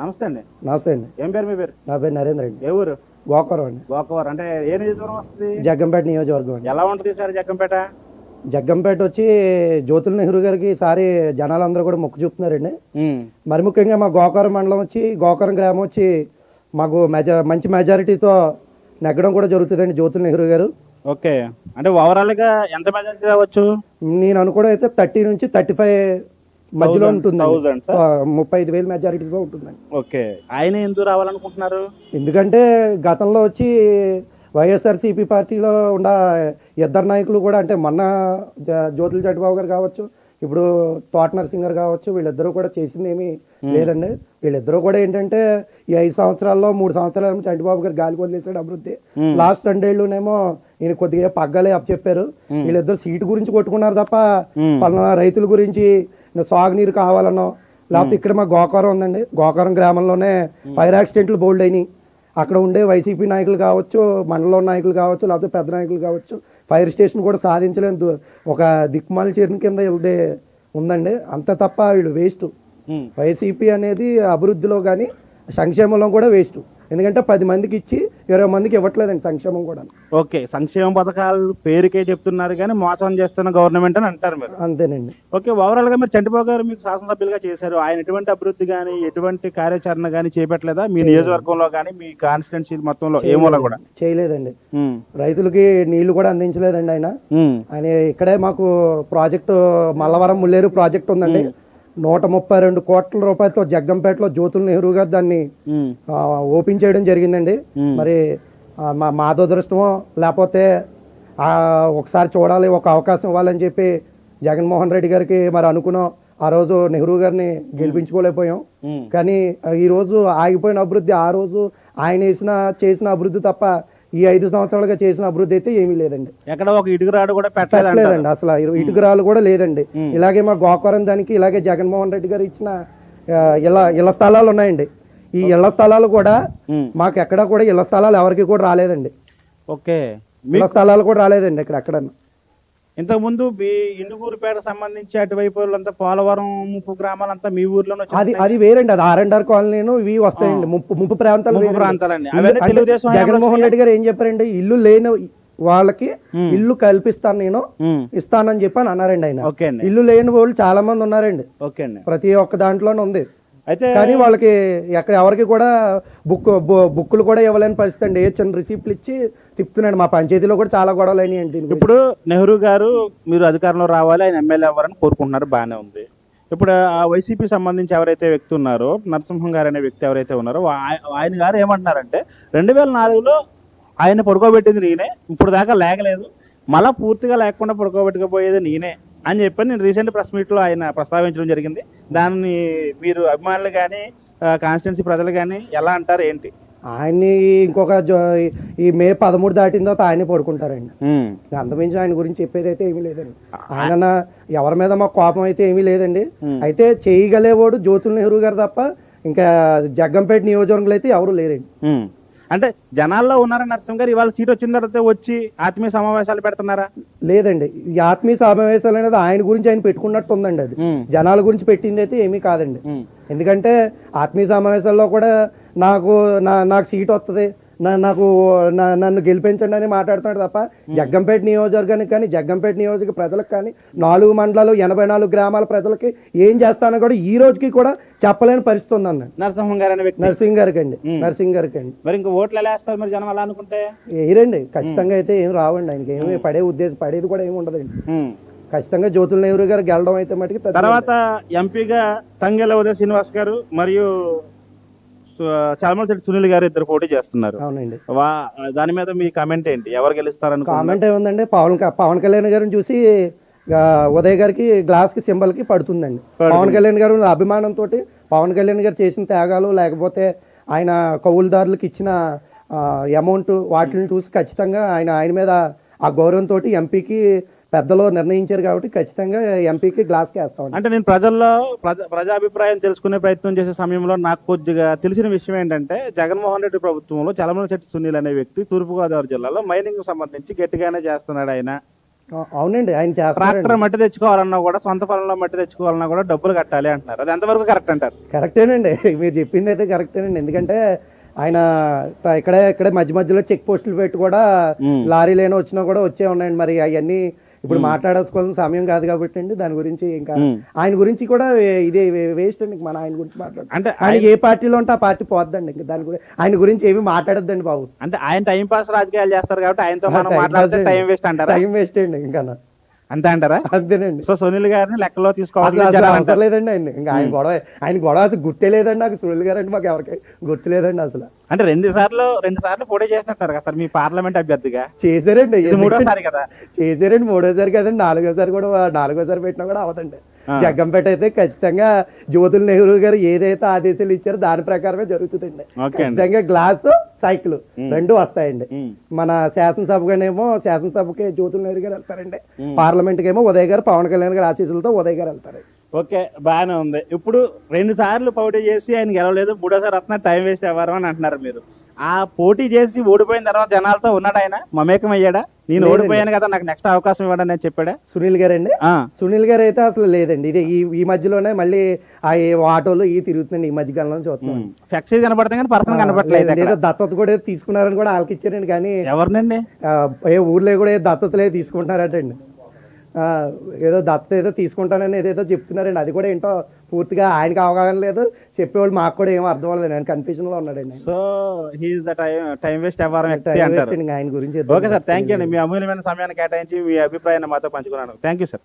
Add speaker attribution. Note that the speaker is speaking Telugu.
Speaker 1: నమస్తే అండి.
Speaker 2: నమస్తే అండి.
Speaker 1: ఏం పేరు మీ పేరు?
Speaker 2: నా పేరు నరేంద్ర అండి.
Speaker 1: ఏ ఊరు?
Speaker 2: గోకవరం అండి.
Speaker 1: గోకవరం. అంటే ఏ నియోజకవర్గం వస్తుంది?
Speaker 2: జగ్గంపేట నియోజకవర్గం అండి.
Speaker 1: ఎలా ఉంటుంది సార్ జగ్గంపేట?
Speaker 2: జగ్గంపేట వచ్చి జ్యోతుల నెహ్రూ గారికి ఈసారి జనాలందరూ కూడా మొక్కు చూపుతున్నారండి. మరి ముఖ్యంగా మా గోకవరం మండలం వచ్చి గోకవరం గ్రామం వచ్చి మాకు మెజా మంచి మెజారిటీతో నెగ్గడం కూడా జరుగుతుందండి జ్యోతుల నెహ్రూ గారు.
Speaker 1: ఓకే. అంటే ఓవరాల్గా ఎంత మెజారిటీ రావచ్చు?
Speaker 2: నేను అనుకోవడం అయితే థర్టీ నుంచి థర్టీ ఫైవ్ మధ్యలో ఉంటుంది? ముప్పై ఐదు వేలు మెజారిటీతో ఉంటుందండి.
Speaker 1: ఓకే. ఆయన ఎందుకు రావాలనుకుంటున్నారు?
Speaker 2: ఎందుకంటే గతంలో వచ్చి వైఎస్ఆర్సీపీ పార్టీలో ఉన్న ఇద్దరు నాయకులు కూడా అంటే మొన్న జ్యోతుల చట్టిబాబు గారు కావచ్చు ఇప్పుడు తోట నరసింగ్ గారు కావచ్చు వీళ్ళిద్దరూ కూడా చేసింది ఏమీ లేదండి. వీళ్ళిద్దరూ కూడా ఏంటంటే ఈ ఐదు సంవత్సరాల్లో మూడు సంవత్సరాలు చంటిబాబు గారు గాలి వదిలేసాడు అభివృద్ధి.
Speaker 1: Hmm.
Speaker 2: లాస్ట్ రెండేళ్ళునేమో ఈయన కొద్దిగా పగ్గాలే చెప్పారు వీళ్ళిద్దరు సీటు గురించి కొట్టుకున్నారు తప్ప
Speaker 1: Hmm.
Speaker 2: పలానా రైతుల గురించి సాగునీరు కావాలనో లేకపోతే ఇక్కడ మా గోకారం ఉందండి. గోకారం గ్రామంలోనే ఫైర్ యాక్సిడెంట్లు బోల్డ్ అయినాయి. అక్కడ ఉండే వైసీపీ నాయకులు కావచ్చు మండలం నాయకులు కావచ్చు లేకపోతే పెద్ద నాయకులు కావచ్చు ఫైర్ స్టేషన్ కూడా సాధించలేని దు- ఒక దిక్కుమాల చీరని కింద వెళ్తే ఉందండి. అంత తప్ప వీళ్ళు వేస్ట్. వైసీపీ అనేది అభివృద్ధిలో కానీ సంక్షేమంలో కూడా వేస్ట్. ఎందుకంటే పది మందికి ఇచ్చి ఇరవై మందికి ఇవ్వట్లేదండి సంక్షేమం కూడా.
Speaker 1: ఓకే సంక్షేమ పథకాలు పేరుకే చెప్తున్నారు కానీ మోసం చేస్తున్న గవర్నమెంట్ అని అంటారు మీరు.
Speaker 2: అంతేనండి.
Speaker 1: ఓకే ఓవరాల్గా మీరు చంటిబాబు గారు మీకు శాసనసభ్యులుగా చేశారు. ఆయన ఎటువంటి అభివృద్ధి కానీ ఎటువంటి కార్యాచరణ కానీ చేపట్టలేదా? మీ నియోజకవర్గంలో కానీ మీ కాన్స్టిట్యున్సీ మొత్తంలో ఏ మూల కూడా?
Speaker 2: చేయలేదండి. రైతులకి నీళ్ళు కూడా అందించలేదండి ఆయన. ఆయన ఇక్కడే మాకు ప్రాజెక్టు మల్లవరం ముల్లేరు ప్రాజెక్ట్ ఉందండి. నూట ముప్పై రెండు కోట్ల రూపాయలతో జగ్గంపేటలో జ్యోతుల నెహ్రూ గారు దాన్ని ఓపెన్ చేయడం జరిగిందండి. మరి మా మా దురదృష్టమో లేకపోతే ఒకసారి చూడాలి ఒక అవకాశం ఇవ్వాలని చెప్పి జగన్మోహన్ రెడ్డి గారికి మరి అనుకున్నాం. ఆ రోజు నెహ్రూ గారిని గెలిపించుకోలేకపోయాం. కానీ ఈ రోజు ఆగిపోయిన అభివృద్ధి ఆ రోజు ఆయన వేసిన చేసిన అభివృద్ధి తప్ప ఈ ఐదు సంవత్సరాలుగా చేసిన అభివృద్ధి అయితే ఏమీ లేదండి.
Speaker 1: ఎక్కడ ఒక ఇటుక రాడు కూడా పెట్టలేదు
Speaker 2: పెట్టలేదండి అసలు. ఇటుకరాలు కూడా లేదండి. ఇలాగే మా గోకవరం దానికి ఇలాగే జగన్మోహన్ రెడ్డి గారు ఇచ్చిన ఇళ్ళ ఇళ్ళ స్థలాలు ఉన్నాయండి. ఈ ఇళ్ళ స్థలాలు కూడా. మాకు ఎక్కడ కూడా ఇళ్ళ స్థలాలు ఎవరికి కూడా రాలేదండి.
Speaker 1: ఓకే.
Speaker 2: ఇళ్ళ స్థలాలు కూడా రాలేదండి ఇక్కడ ఎక్కడ
Speaker 1: ఇంతకు ముందు మీ ఇండుగూరుపేట సంబంధించి అటువైపు వాళ్ళంతా పోలవరం ముప్పు గ్రామాలంతా మీ ఊర్లోనే
Speaker 2: అది అది వేరండి అది ఆర్ అండ్ ఆర్ కాలనీను ఇవి వస్తాయండి. ముప్పు ముప్పు ప్రాంతాలు
Speaker 1: ముప్పు. ప్రాంతాలండి. తెలుగుదేశం
Speaker 2: జగన్మోహన్ రెడ్డి గారు ఏం చెప్పారండి ఇల్లు లేని వాళ్ళకి ఇల్లు కల్పిస్తాను నేను ఇస్తానని చెప్పి అని అన్నారండి ఆయన. ఇల్లు లేని వాళ్ళు చాలా మంది ఉన్నారండి.
Speaker 1: ఓకే అండి.
Speaker 2: ప్రతి ఒక్క దాంట్లోనే ఉంది.
Speaker 1: అయితే
Speaker 2: కానీ వాళ్ళకి ఎక్కడ ఎవరికి కూడా బుక్ బుక్కులు కూడా ఇవ్వలేని పరిస్థితి అండి. ఏ చిన్న రిసిప్ట్లు ఇచ్చి తిప్పుతున్నాడు. మా పంచాయతీలో కూడా చాలా గొడవలు అయినాయి అండి దీని గురించి.
Speaker 1: ఇప్పుడు నెహ్రూ గారు మీరు అధికారంలో రావాలి ఆయన ఎమ్మెల్యే అవ్వాలని కోరుకుంటున్నారు బాగానే ఉంది. ఇప్పుడు ఆ వైసీపీ సంబంధించి ఎవరైతే వ్యక్తి ఉన్నారో నరసింహం గారు అనే వ్యక్తి ఎవరైతే ఉన్నారో ఆయ- ఆయన గారు ఏమంటున్నారంటే రెండు వేల నాలుగులో ఆయన పడుకోబెట్టింది నేనే ఇప్పుడు దాకా లేకలేదు. మళ్ళా పూర్తిగా లేకుండా పడుకోబెట్టుకుపోయేది నేనే. అని చెప్పి నేను రీసెంట్ ప్రెస్ మీట్లో ఆయన ప్రస్తావించడం జరిగింది. దాన్ని మీరు అభిమానులు కానీ కాన్స్టిట్యున్సీ ప్రజలు కానీ ఎలా అంటారు ఏంటి?
Speaker 2: ఆయన్ని ఇంకొక ఈ మే పదమూడు దాటిన తర్వాత ఆయనే పడుకుంటారండి. అంతమించి ఆయన గురించి చెప్పేది అయితే ఏమీ లేదండి. ఆయన ఎవరి మీద మాకు కోపం అయితే ఏమీ లేదండి. అయితే చేయగలేవాడు జ్యోతుల నెహ్రూ గారు తప్ప ఇంకా జగ్గంపేట నియోజకవర్గంలో అయితే ఎవరు లేరండి.
Speaker 1: అంటే జనాల్లో ఉన్నారా నరసింహ గారు? ఇవాళ సీట్ వచ్చిన తర్వాత వచ్చి ఆత్మీయ సమావేశాలు పెడుతున్నారా?
Speaker 2: లేదండి. ఈ ఆత్మీయ సమావేశాలు అనేది ఆయన గురించి ఆయన పెట్టుకున్నట్టు ఉందండి అది. జనాల గురించి పెట్టింది అయితే ఏమీ కాదండి. ఎందుకంటే ఆత్మీయ సమావేశాల్లో కూడా నాకు నా నాకు సీట్ వస్తుంది నాకు నన్ను గెలిపించండి అని మాట్లాడుతున్నాడు తప్ప జగ్గంపేట నియోజకవర్గానికి కానీ జగ్గంపేట నియోజక ప్రజలకు కానీ నాలుగు మండలాలు ఎనభై నాలుగు గ్రామాల ప్రజలకి ఏం చేస్తానో కూడా ఈ రోజుకి కూడా చెప్పలేని పరిస్థితి ఉందన్న
Speaker 1: నరసింహం గారు అనే వ్యక్తి.
Speaker 2: నర్సింగ్ గారికి అండి. నర్సింగ్ గారికి అండి.
Speaker 1: మరి ఇంకా ఓట్లు ఎలా వేస్తారు మరి జనం అలా అనుకుంటే?
Speaker 2: వేయరండి ఖచ్చితంగా అయితే ఏం రావండి ఆయనకి. ఏమి పడే ఉద్దేశం పడేది కూడా ఏమి ఉండదండి. ఖచ్చితంగా జ్యోతుల నెహ్రూ గారు గెలడం అయితే మటుకు
Speaker 1: తర్వాత ఎంపీగా తంగెల ఉదయ శ్రీనివాస్ గారు మరియు చాలమలశెట్టి సునీల్ గారు ఇద్దరు పోటీ చేస్తున్నారు.
Speaker 2: అవునండి.
Speaker 1: వా దాని మీద మీ కామెంట్ ఏంటి? ఎవరు గెలుస్తారు
Speaker 2: కామెంట్ ఏముందండి? పవన్ పవన్ కళ్యాణ్ గారిని చూసి ఉదయ్ గారికి గ్లాస్కి సింబల్కి పడుతుందండి పవన్ కళ్యాణ్ గారు అభిమానంతో పవన్ కళ్యాణ్ గారు చేసిన త్యాగాలు లేకపోతే ఆయన కౌలుదారులకు ఇచ్చిన అమౌంట్ వాటిని చూసి ఖచ్చితంగా ఆయన ఆయన మీద ఆ గౌరవంతో ఎంపీకి పెద్దలు నిర్ణయించారు కాబట్టి ఖచ్చితంగా ఎంపీకి గ్లాస్కి వేస్తామండి
Speaker 1: అంటే నేను ప్రజల్లో ప్రజ ప్రజాభిప్రాయం తెలుసుకునే ప్రయత్నం చేసే సమయంలో నాకు కొద్దిగా తెలిసిన విషయం ఏంటంటే జగన్మోహన్ రెడ్డి ప్రభుత్వంలో చలమల చెట్టు సునీల్ అనే వ్యక్తి తూర్పుగోదావరి జిల్లాలో మైనింగ్ సంబంధించి గట్టిగానే చేస్తున్నాడు ఆయన.
Speaker 2: అవునండి ఆయన
Speaker 1: ట్రాక్టర్ మట్టి తెచ్చుకోవాలన్నా కూడా సొంత పొలంలో మట్టి తెచ్చుకోవాలన్నా కూడా డబ్బులు కట్టాలి అంటున్నారు. అది ఎంతవరకు కరెక్ట్ అంటారు?
Speaker 2: కరెక్టేనండి మీరు చెప్పింది అయితే కరెక్టేనండి. ఎందుకంటే ఆయన ఇక్కడే ఇక్కడే మధ్య మధ్యలో చెక్ పోస్టులు పెట్టి కూడా
Speaker 1: మ్మ్.
Speaker 2: లారీ లేని వచ్చినా కూడా వచ్చే ఉన్నాయండి. మరి అవన్నీ ఇప్పుడు మాట్లాడేసుకోవాల్సిన సమయం కాదు కాబట్టి అండి దాని గురించి ఇంకా. ఆయన గురించి కూడా ఇదే వేస్ట్ అండి మన ఆయన గురించి మాట్లాడు
Speaker 1: అంటే
Speaker 2: ఆయన ఏ పార్టీలో ఉంటే ఆ పార్టీ పోద్దండి ఇంకా దాని గురించి ఆయన గురించి ఏమీ మాట్లాడద్దండి బాబు.
Speaker 1: అంటే ఆయన టైం పాస్ రాజకీయాలు చేస్తారు కాబట్టి ఆయనతో మనం మాట్లాడితే టైం. వేస్ట్ అంటారా?
Speaker 2: టైం వేస్ట్ అండి ఇంకా
Speaker 1: అంతే అంటారా?
Speaker 2: అంతేనండి.
Speaker 1: సో సునీల్ గారిని లెక్కలో తీసుకోవాలి.
Speaker 2: లేదండి ఆయన. ఇంకా ఆయన గొడవ ఆయన గొడవ అసలు గుర్తే లేదండి నాకు. సునీల్ గారు అంటే మాకు ఎవరికి గుర్తు లేదండి అసలు.
Speaker 1: అంటే రెండు సార్లు రెండు సార్లు పోటీ చేసినట్టారు కదా సార్ మీ పార్లమెంట్ అభ్యర్థిగా?
Speaker 2: చేశారండి.
Speaker 1: మూడోసారి కదా?
Speaker 2: చేశారండి మూడోసారి కదండి. నాలుగోసారి కూడా నాలుగోసారి పెట్టినా కూడా అవదండి. జగ్గంపేట అయితే ఖచ్చితంగా జ్యోతుల్ నెహ్రూ గారు ఏదైతే ఆదేశాలు ఇచ్చారో దాని ప్రకారమే జరుగుతుందండి. ఖచ్చితంగా గ్లాస్ సైకిల్ రెండు వస్తాయండి. మన శాసనసభగానేమో శాసనసభకి జ్యోతుల్ నెహ్రూ గారు వెళ్తారండి. పార్లమెంట్ ఏమో ఉదయ్ గారు పవన్ కళ్యాణ్ గారి ఆశీస్సులతో ఉదయ్ గారు వెళ్తారు.
Speaker 1: ఓకే బాగానే ఉంది. ఇప్పుడు రెండు సార్లు పోటీ చేసి ఆయన గెలవలేదు మూడోసారి వస్తున్నా టైం వేస్ట్ అవ్వరు అని అంటున్నారు మీరు. ఆ పోటీ చేసి ఓడిపోయిన తర్వాత జనాలతో ఉన్నాడు ఆయన? మమేకం అయ్యాడా నేను. ఓడిపోయాను కదా నాకు నెక్స్ట్ అవకాశం ఇవ్వండి అని చెప్పాడా?
Speaker 2: సునీల్ గారండి?
Speaker 1: ఆ,
Speaker 2: సునీల్ గారు అయితే అసలు లేదండి. ఇదే ఈ ఈ మధ్యలోనే మళ్ళీ ఆ ఆటోలు ఈ తిరుగుతున్నాయి ఈ మధ్య కాలంలో చూస్తున్నాం.
Speaker 1: ఉమ్. ఫ్లెక్సీ కనపడుతుంది కానీ పర్సన్ అక్కడ.
Speaker 2: ఏదో దత్తత కూడా తీసుకున్నారని కూడా వాళ్ళకి ఇచ్చారండి కానీ
Speaker 1: ఎవరినండి?
Speaker 2: ఏ ఊర్లో కూడా ఏ దత్తతలే తీసుకుంటున్నారటండి. ఆ, ఏదో దత్తత ఏదో తీసుకుంటానని ఏదేదో చెప్తున్నారండి. అది కూడా ఏంటో పూర్తిగా ఆయనకి అవగాహన లేదు. చెప్పేవాళ్ళు మాకు కూడా ఏం అర్థం అవ్వలేదు. నేను కన్ఫ్యూజన్లో ఉన్నాడండి
Speaker 1: so he is the time time waste
Speaker 2: అండి ఆయన గురించి
Speaker 1: ఓకే సార్ థ్యాంక్ యూ అండి. మీ అమూల్యమైన సమయాన్ని కేటాయించి మీ అభిప్రాయాన్ని మాతో పంచుకున్నాను. Thank you sir